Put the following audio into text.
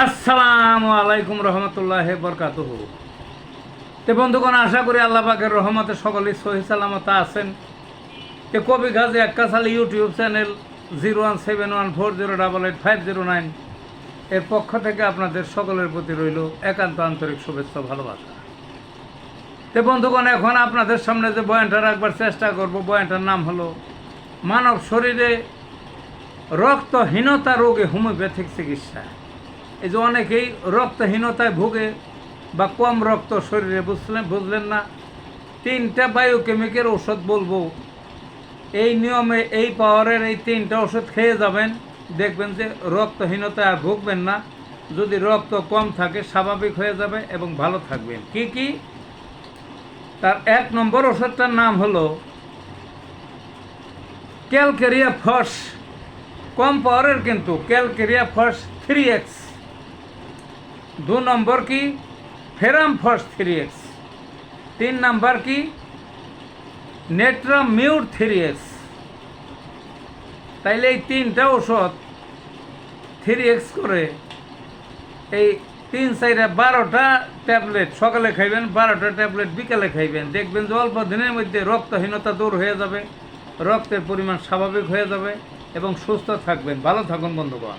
আসসালামু আলাইকুম রহমতুল্লাহ বরকাত তে বন্ধুগণ, আশা করি আল্লাহ পাকের রহমতে সকলেই সহি সালামত আছেন। তে কবি Gazi এক্কাশালী YouTube channel zero one seven one four zero double eight five zero nine এর পক্ষ থেকে আপনাদের সকলের প্রতি রইল একান্ত আন্তরিক শুভেচ্ছা ভালোবাসা। তে বন্ধুগণ, এখন আপনাদের সামনে যে বয়ানটা রাখবার চেষ্টা করব, বয়ানটার নাম হলো, মানব শরীরে রক্তহীনতা রোগে হোমিওপ্যাথিক চিকিৎসা। এই যে অনেকেই রক্তহীনতায় ভোগে বা কম রক্ত শরীরে বুঝলেন বুঝলেন না, তিনটা বায়োকেমিকের ওষুধ বলব। এই নিয়মে এই পাওয়ারের এই তিনটা ওষুধ খেয়ে যাবেন, দেখবেন যে রক্তহীনতায় আর ভুগবেন না। যদি রক্ত কম থাকে, স্বাভাবিক হয়ে যাবে এবং ভালো থাকবেন। কি কি? তার এক নম্বর ওষুধটার নাম হলো ক্যালকেরিয়া ফস কম পাওয়ারের কিন্তু ক্যালকেরিয়া ফস থ্রি এক্স দু নম্বর কি? Ferrum phos three X. তিন নম্বর কি? Natrum mute three X. তাইলে এই তিনটা ওষুধ থ্রি এক্স করে এই তিন চাইরা বারোটা ট্যাবলেট সকালে খাইবেন, বারোটা ট্যাবলেট বিকালে খাইবেন। দেখবেন যে অল্প দিনের মধ্যে রক্তহীনতা দূর হয়ে যাবে, রক্তের পরিমাণ স্বাভাবিক হয়ে যাবে এবং সুস্থ থাকবেন। ভালো থাকুন, বন্ধুগণ।